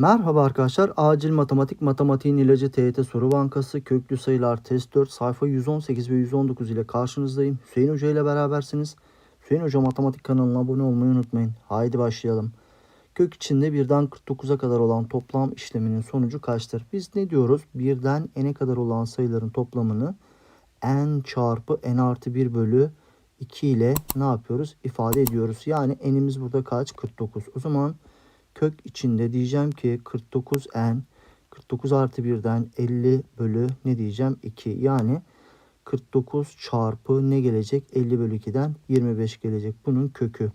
Merhaba arkadaşlar. Acil Matematik Matematiğin İlacı TYT Soru Bankası Köklü Sayılar Test 4 sayfa 118 ve 119 ile karşınızdayım. Hüseyin Hoca ile berabersiniz. Hüseyin Hoca Matematik kanalına abone olmayı unutmayın. Haydi başlayalım. Kök içinde birden 49'a kadar olan toplam işleminin sonucu kaçtır? Biz ne diyoruz? Birden n'e kadar olan sayıların toplamını n çarpı n artı 1 bölü 2 ile ne yapıyoruz? İfade ediyoruz. Yani n'imiz burada kaç? 49. O zaman kök içinde diyeceğim ki 49n 49 artı 1'den 50 bölü ne diyeceğim? 2 yani 49 çarpı ne gelecek? 50 bölü 2'den 25 gelecek. Bunun kökü.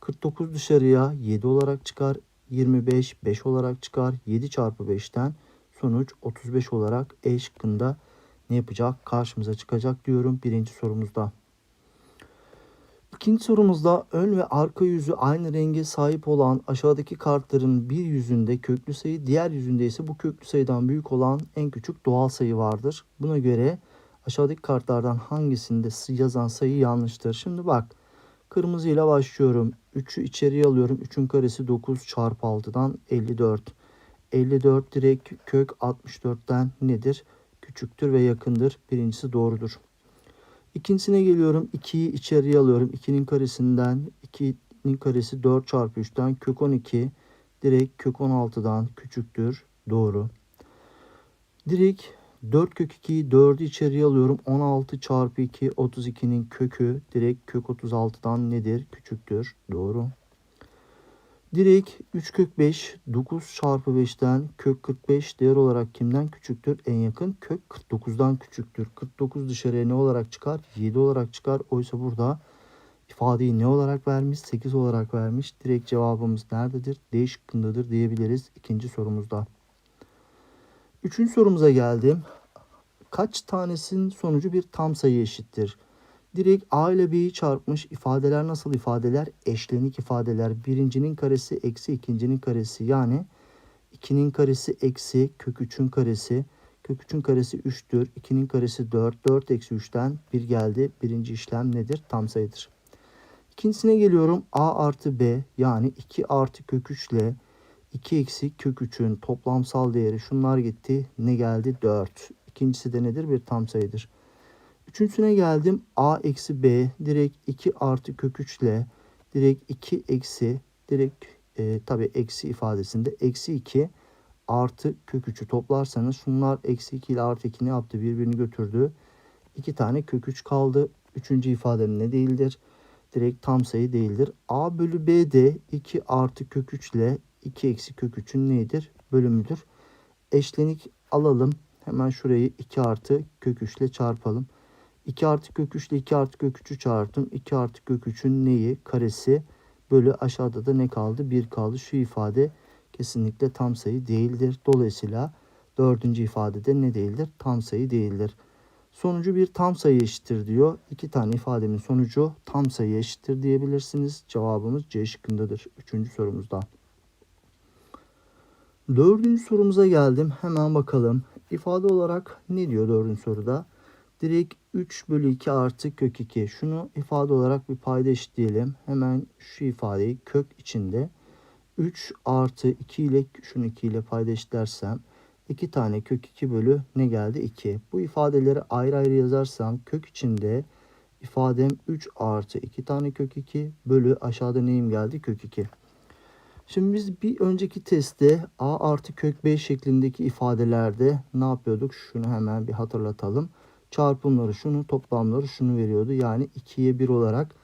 49 dışarıya 7 olarak çıkar. 25 5 olarak çıkar. 7 çarpı 5'ten sonuç 35 olarak E şıkkında ne yapacak? Karşımıza çıkacak diyorum birinci sorumuzda. İkinci sorumuzda ön ve arka yüzü aynı renge sahip olan aşağıdaki kartların bir yüzünde köklü sayı, diğer yüzünde ise bu köklü sayıdan büyük olan en küçük doğal sayı vardır. Buna göre aşağıdaki kartlardan hangisinde yazan sayı yanlıştır? Şimdi bak kırmızı ile başlıyorum. 3'ü içeriye alıyorum. 3'ün karesi 9 çarpı 6'dan 54. 54 direkt kök 64'ten nedir? Küçüktür ve yakındır. Birincisi doğrudur. İkincisine geliyorum. 2'yi içeriye alıyorum. 2'nin karesinden 2'nin karesi 4 çarpı 3'ten kök 12 direkt kök 16'dan küçüktür. Doğru. Direkt 4 kök 2'yi 4'ü içeriye alıyorum. 16 çarpı 2 32'nin kökü direkt kök 36'dan nedir? Küçüktür. Doğru. Direkt 3 kök 5 9 çarpı 5'ten kök 45 değer olarak kimden küçüktür? En yakın kök 49'dan küçüktür. 49 dışarıya ne olarak çıkar? 7 olarak çıkar. Oysa burada ifadeyi ne olarak vermiş? 8 olarak vermiş. Direkt cevabımız nerededir? D şıkkındadır diyebiliriz ikinci sorumuzda. Üçüncü sorumuza geldim. Kaç tanesinin sonucu bir tam sayı eşittir? Direkt A ile B'yi çarpmış ifadeler nasıl ifadeler? Eşlenik ifadeler. Birincinin karesi eksi ikincinin karesi. Yani 2'nin karesi eksi kök 3'ün karesi. Kök 3'ün karesi 3'tür. 2'nin karesi 4. 4 eksi 3'ten 1 geldi. Birinci işlem nedir? Tam sayıdır. İkincisine geliyorum. A artı B yani 2 artı kök 3 ile 2 eksi kök 3'ün toplamsal değeri şunlar gitti. Ne geldi? 4. İkincisi de nedir? Bir tam sayıdır. Üçüncüsüne geldim. A eksi B direkt 2 artı kök 3 ile direkt 2 eksi direkt e, tabi eksi ifadesinde eksi 2 artı kök 3'ü toplarsanız şunlar eksi 2 ile artı 2 ne yaptı? Birbirini götürdü. 2 tane kök 3 kaldı. Üçüncü ifadem ne değildir? Direkt tam sayı değildir. A bölü B de 2 artı kök 3 ile 2 eksi kök 3'ün neydir? Bölümüdür. Eşlenik alalım. Hemen şurayı 2 artı kök 3 ile çarpalım. 2 artı kök 3 ile 2 artı kök 3'ü çarptım. 2 artı kök 3'ün neyi? Karesi bölü aşağıda da ne kaldı? 1 kaldı. Şu ifade kesinlikle tam sayı değildir. Dolayısıyla dördüncü ifadede ne değildir? Tam sayı değildir. Sonucu bir tam sayı eşittir diyor. İki tane ifademin sonucu tam sayı eşittir diyebilirsiniz. Cevabımız C şıkkındadır. Üçüncü sorumuzda. Dördüncü sorumuza geldim. Hemen bakalım. İfade olarak ne diyor dördüncü soruda? Direkt 3 bölü 2 artı kök 2. Şunu ifade olarak bir payda eşitleyelim. Hemen şu ifadeyi kök içinde 3 artı 2 ile şunu 2 ile payda eşitlersem 2 tane kök 2 bölü ne geldi? 2. Bu ifadeleri ayrı ayrı yazarsam kök içinde ifadem 3 artı 2 tane kök 2 bölü aşağıda neyim geldi? Kök 2. Şimdi biz bir önceki testte a artı kök 5 şeklindeki ifadelerde ne yapıyorduk? Şunu hemen bir hatırlatalım çarpımları şunu toplamları şunu veriyordu. Yani 2'ye 1 olarak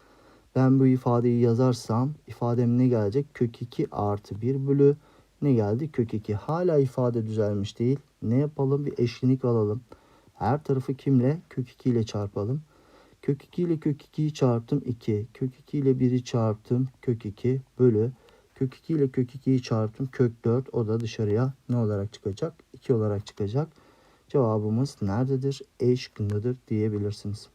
ben bu ifadeyi yazarsam ifadem ne gelecek? Kök 2 artı 1 bölü ne geldi? Kök 2. Hala ifade düzelmiş değil. Ne yapalım? Bir eşlinik alalım. Her tarafı kimle? Kök 2 ile çarpalım. Kök 2 ile kök 2'yi çarptım 2. Kök 2 ile 1'i çarptım kök 2 bölü. Kök 2 ile kök 2'yi çarptım kök 4. O da dışarıya ne olarak çıkacak? 2 olarak çıkacak. Cevabımız nerededir? E şıkkındadır diyebilirsiniz.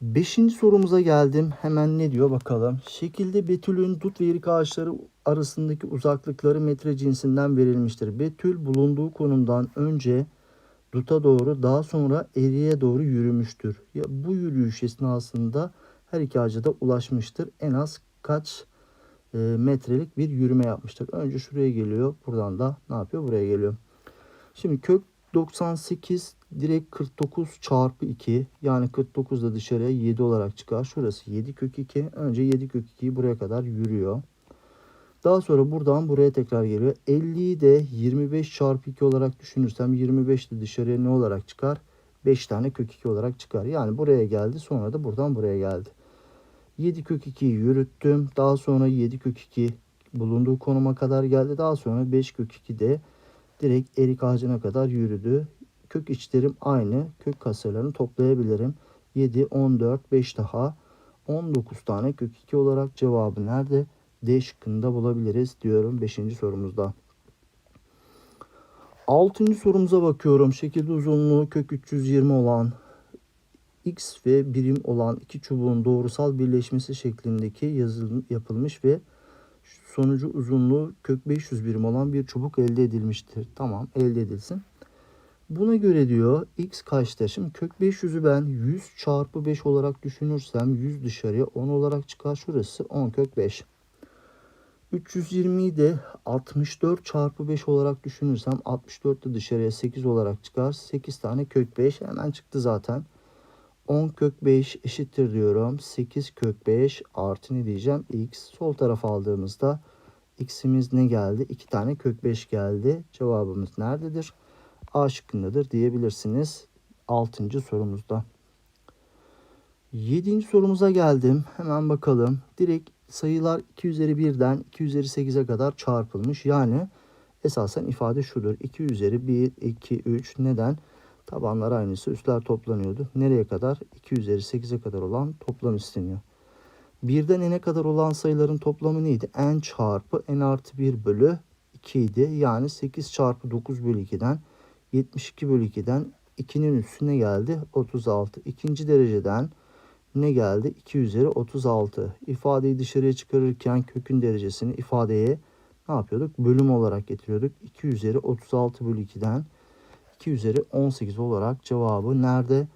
Beşinci sorumuza geldim. Hemen ne diyor bakalım. Şekilde Betül'ün dut ve erik ağaçları arasındaki uzaklıkları metre cinsinden verilmiştir. Betül bulunduğu konumdan önce duta doğru daha sonra eriye doğru yürümüştür. Ya bu yürüyüş esnasında her iki ağaca da ulaşmıştır. En az kaç e, metrelik bir yürüme yapmıştır. Önce şuraya geliyor. Buradan da ne yapıyor? Buraya geliyor. Şimdi kök 98 direkt 49 çarpı 2 yani 49 da dışarıya 7 olarak çıkar. Şurası 7 kök 2. Önce 7 kök 2'yi buraya kadar yürüyor. Daha sonra buradan buraya tekrar geliyor. 50'yi de 25 çarpı 2 olarak düşünürsem 25 de dışarıya ne olarak çıkar? 5 tane kök 2 olarak çıkar. Yani buraya geldi sonra da buradan buraya geldi. 7 kök 2'yi yürüttüm. Daha sonra 7 kök 2 bulunduğu konuma kadar geldi. Daha sonra 5 kök 2 de direkt erik ağacına kadar yürüdü. Kök içlerim aynı. Kök kasalarını toplayabilirim. 7, 14, 5 daha. 19 tane kök 2 olarak cevabı nerede? D şıkkında bulabiliriz diyorum 5. sorumuzda. 6. sorumuza bakıyorum. Şekil uzunluğu kök 320 olan x ve birim olan iki çubuğun doğrusal birleşmesi şeklindeki yazılım yapılmış ve sonucu uzunluğu kök 500 birim olan bir çubuk elde edilmiştir. Tamam elde edilsin. Buna göre diyor x kaçta? Şimdi kök 500'ü ben 100 çarpı 5 olarak düşünürsem 100 dışarıya 10 olarak çıkar. Şurası 10 kök 5. 320'yi de 64 çarpı 5 olarak düşünürsem 64 de dışarıya 8 olarak çıkar. 8 tane kök 5 hemen çıktı zaten. 10 kök 5 eşittir diyorum. 8 kök 5 artı ne diyeceğim? x. Sol tarafa aldığımızda x'imiz ne geldi? 2 tane kök 5 geldi. Cevabımız nerededir? A şıkkındadır diyebilirsiniz. 6. sorumuzda. 7. sorumuza geldim. Hemen bakalım. Direkt sayılar 2 üzeri 1'den 2 üzeri 8'e kadar çarpılmış. Yani esasen ifade şudur. 2 üzeri 1, 2, 3. Neden? Tabanlar aynısı. Üstler toplanıyordu. Nereye kadar? 2 üzeri 8'e kadar olan toplam isteniyor. Birden n'e kadar olan sayıların toplamı neydi? n çarpı n artı 1 bölü 2 idi. Yani 8 çarpı 9 bölü 2'den 72 bölü 2'den 2'nin üstüne geldi 36. İkinci dereceden ne geldi? 2 üzeri 36. İfadeyi dışarıya çıkarırken kökün derecesini ifadeye ne yapıyorduk? Bölüm olarak getiriyorduk. 2 üzeri 36 bölü 2'den 2 üzeri 18 olarak cevabı nerede?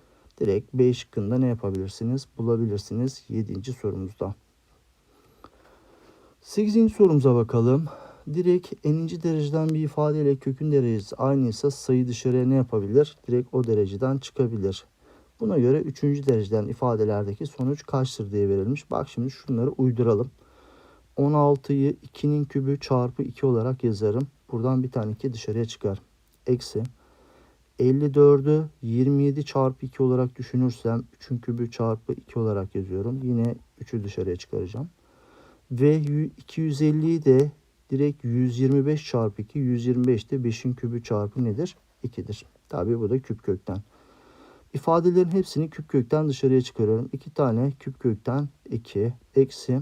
Direkt B şıkkında ne yapabilirsiniz? Bulabilirsiniz 7. sorumuzda. 8. sorumuza bakalım. Direkt n'inci dereceden bir ifadeyle kökün derecesi aynıysa sayı dışarıya ne yapabilir? Direkt o dereceden çıkabilir. Buna göre 3. dereceden ifadelerdeki sonuç kaçtır diye verilmiş. Bak şimdi şunları uyduralım. 16'yı 2'nin kübü çarpı 2 olarak yazarım. Buradan bir tane 2 dışarıya çıkar. Eksi 54'ü 27 çarpı 2 olarak düşünürsem 3'ün kübü çarpı 2 olarak yazıyorum. Yine 3'ü dışarıya çıkaracağım. Ve 250'yi de direkt 125 çarpı 2. 125 de 5'in kübü çarpı nedir? 2'dir. Tabi bu da küp kökten. İfadelerin hepsini küp kökten dışarıya çıkarıyorum. 2 tane küp kökten 2 eksi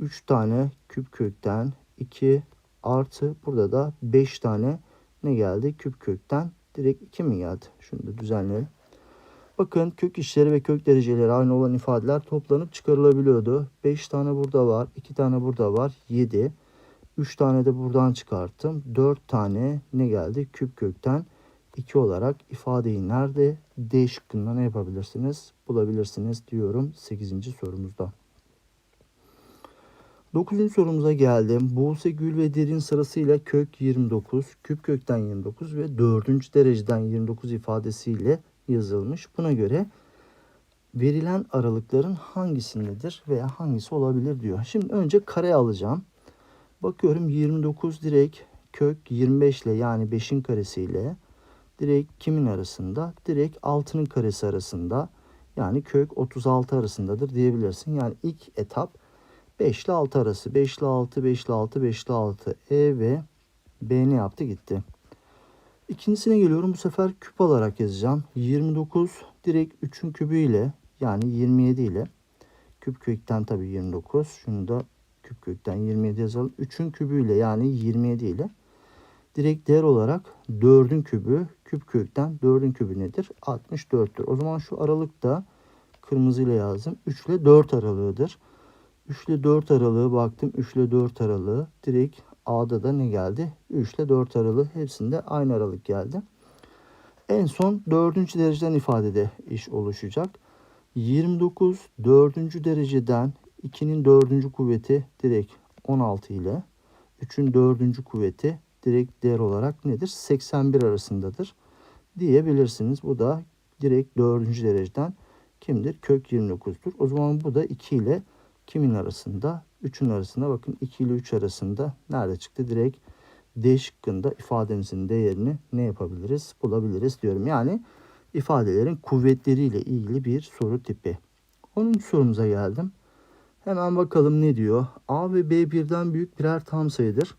3 tane küp kökten 2 artı burada da 5 tane ne geldi? Küp kökten direkt 2 mi geldi? Şunu da düzenleyelim. Bakın kök işleri ve kök dereceleri aynı olan ifadeler toplanıp çıkarılabiliyordu. 5 tane burada var. 2 tane burada var. 7. 3 tane de buradan çıkarttım. 4 tane ne geldi? Küp kökten 2 olarak ifadeyi nerede? D şıkkında ne yapabilirsiniz? Bulabilirsiniz diyorum 8. sorumuzda. 9. sorumuza geldim. Buse Gül ve Derin sırasıyla kök 29, küp kökten 29 ve 4. dereceden 29 ifadesiyle yazılmış. Buna göre verilen aralıkların hangisindedir veya hangisi olabilir diyor. Şimdi önce kare alacağım. Bakıyorum 29 direkt kök 25 ile yani 5'in karesiyle direkt kimin arasında? Direkt 6'nın karesi arasında. Yani kök 36 arasındadır diyebilirsin. Yani ilk etap 5 ile 6 arası. 5 ile 6, 5 ile 6, 5 ile 6. E ve B ne yaptı? Gitti. İkincisine geliyorum. Bu sefer küp alarak yazacağım. 29 direkt 3'ün kübü ile yani 27 ile küp kökten tabii 29. Şunu da küp kökten 27 yazalım. 3'ün kübü ile yani 27 ile direkt değer olarak 4'ün kübü küp kökten 4'ün kübü nedir? 64'tür. O zaman şu aralık da kırmızı ile yazdım. 3 ile 4 aralığıdır. 3 ile 4 aralığı baktım. 3 ile 4 aralığı direkt A'da da ne geldi? 3 ile 4 aralığı hepsinde aynı aralık geldi. En son 4. dereceden ifadede iş oluşacak. 29 4. dereceden 2'nin 4. kuvveti direkt 16 ile 3'ün dördüncü kuvveti direkt değer olarak nedir? 81 arasındadır diyebilirsiniz. Bu da direkt dördüncü dereceden kimdir? Kök 29'dur. O zaman bu da 2 ile kimin arasında? 3'ün arasında. Bakın 2 ile 3 arasında nerede çıktı? Direkt D şıkkında ifademizin değerini ne yapabiliriz? Bulabiliriz diyorum. Yani ifadelerin kuvvetleriyle ilgili bir soru tipi. 10. sorumuza geldim. Hemen bakalım ne diyor? A ve B birden büyük birer tam sayıdır.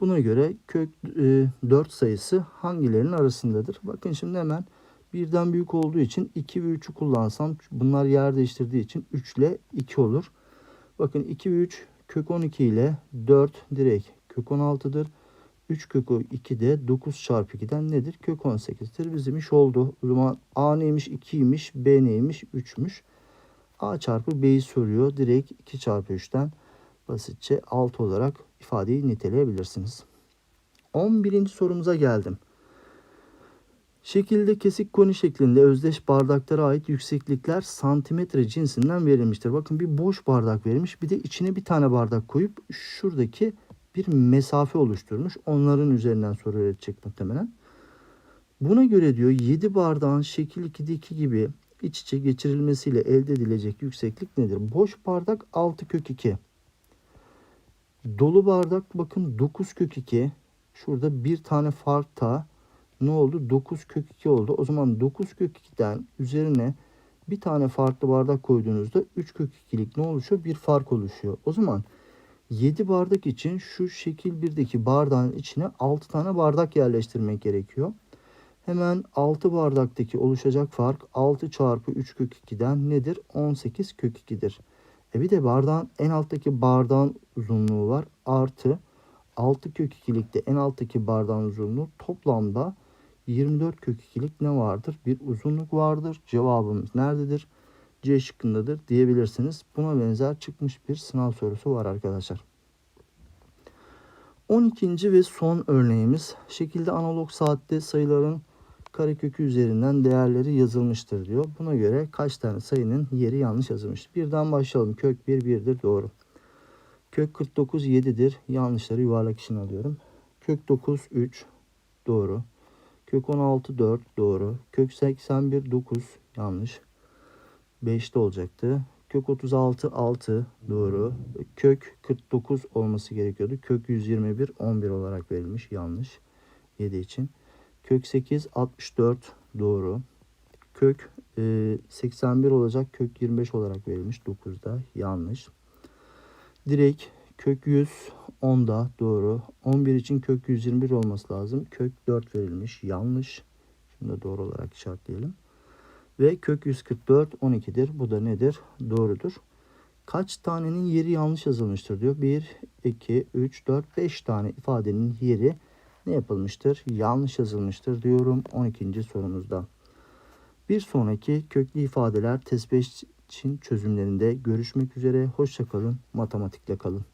Buna göre kök e, 4 sayısı hangilerinin arasındadır? Bakın şimdi hemen birden büyük olduğu için 2 ve 3'ü kullansam bunlar yer değiştirdiği için 3 ile 2 olur. Bakın 2 ve 3 kök 12 ile 4 direkt kök 16'dır. 3 kök 2 de 9 çarpı 2'den nedir? Kök 18'tir. Bizim iş oldu. O zaman A neymiş? 2'ymiş. B neymiş? 3'müş. A çarpı B'yi soruyor. Direkt 2 çarpı 3'ten basitçe 6 olarak ifadeyi niteleyebilirsiniz. 11. sorumuza geldim. Şekilde kesik koni şeklinde özdeş bardaklara ait yükseklikler santimetre cinsinden verilmiştir. Bakın bir boş bardak verilmiş. Bir de içine bir tane bardak koyup şuradaki bir mesafe oluşturmuş. Onların üzerinden soru üretecek muhtemelen. Buna göre diyor 7 bardağın şekil 2'deki gibi iç içe geçirilmesiyle elde edilecek yükseklik nedir? Boş bardak 6 kök 2. Dolu bardak bakın 9 kök 2. Şurada bir tane fark daha. Ne oldu? 9 kök 2 oldu. O zaman 9 kök 2'den üzerine bir tane farklı bardak koyduğunuzda 3 kök 2'lik ne oluşuyor? Bir fark oluşuyor. O zaman 7 bardak için şu şekil 1'deki bardağın içine 6 tane bardak yerleştirmek gerekiyor. Hemen 6 bardaktaki oluşacak fark 6 çarpı 3 kök 2'den nedir? 18 kök 2'dir. E bir de bardağın en alttaki bardağın uzunluğu var. Artı 6 kök 2'likte en alttaki bardağın uzunluğu toplamda 24 kök 2'lik ne vardır? Bir uzunluk vardır. Cevabımız nerededir? C şıkkındadır diyebilirsiniz. Buna benzer çıkmış bir sınav sorusu var arkadaşlar. 12. ve son örneğimiz şekilde analog saatte sayıların karekökü üzerinden değerleri yazılmıştır diyor. Buna göre kaç tane sayının yeri yanlış yazılmış. Birden başlayalım. Kök 1 1'dir doğru. Kök 49 7'dir. Yanlışları yuvarlak için alıyorum. Kök 9 3 doğru. Kök 16 4 doğru. Kök 81 9 yanlış. 5'te olacaktı. Kök 36 6 doğru. Kök 49 olması gerekiyordu. Kök 121 11 olarak verilmiş. Yanlış. 7 için. Kök 8 64 doğru. Kök e, 81 olacak. Kök 25 olarak verilmiş. 9'da yanlış. Direkt kök 100 10'da doğru. 11 için kök 121 olması lazım. Kök 4 verilmiş. Yanlış. Şunu da doğru olarak işaretleyelim. Ve kök 144 12'dir. Bu da nedir? Doğrudur. Kaç tanenin yeri yanlış yazılmıştır diyor. 1, 2, 3, 4, 5 tane ifadenin yeri ne yapılmıştır? Yanlış yazılmıştır diyorum 12. sorumuzda. Bir sonraki köklü ifadeler test 5 için çözümlerinde görüşmek üzere. Hoşçakalın. Matematikle kalın.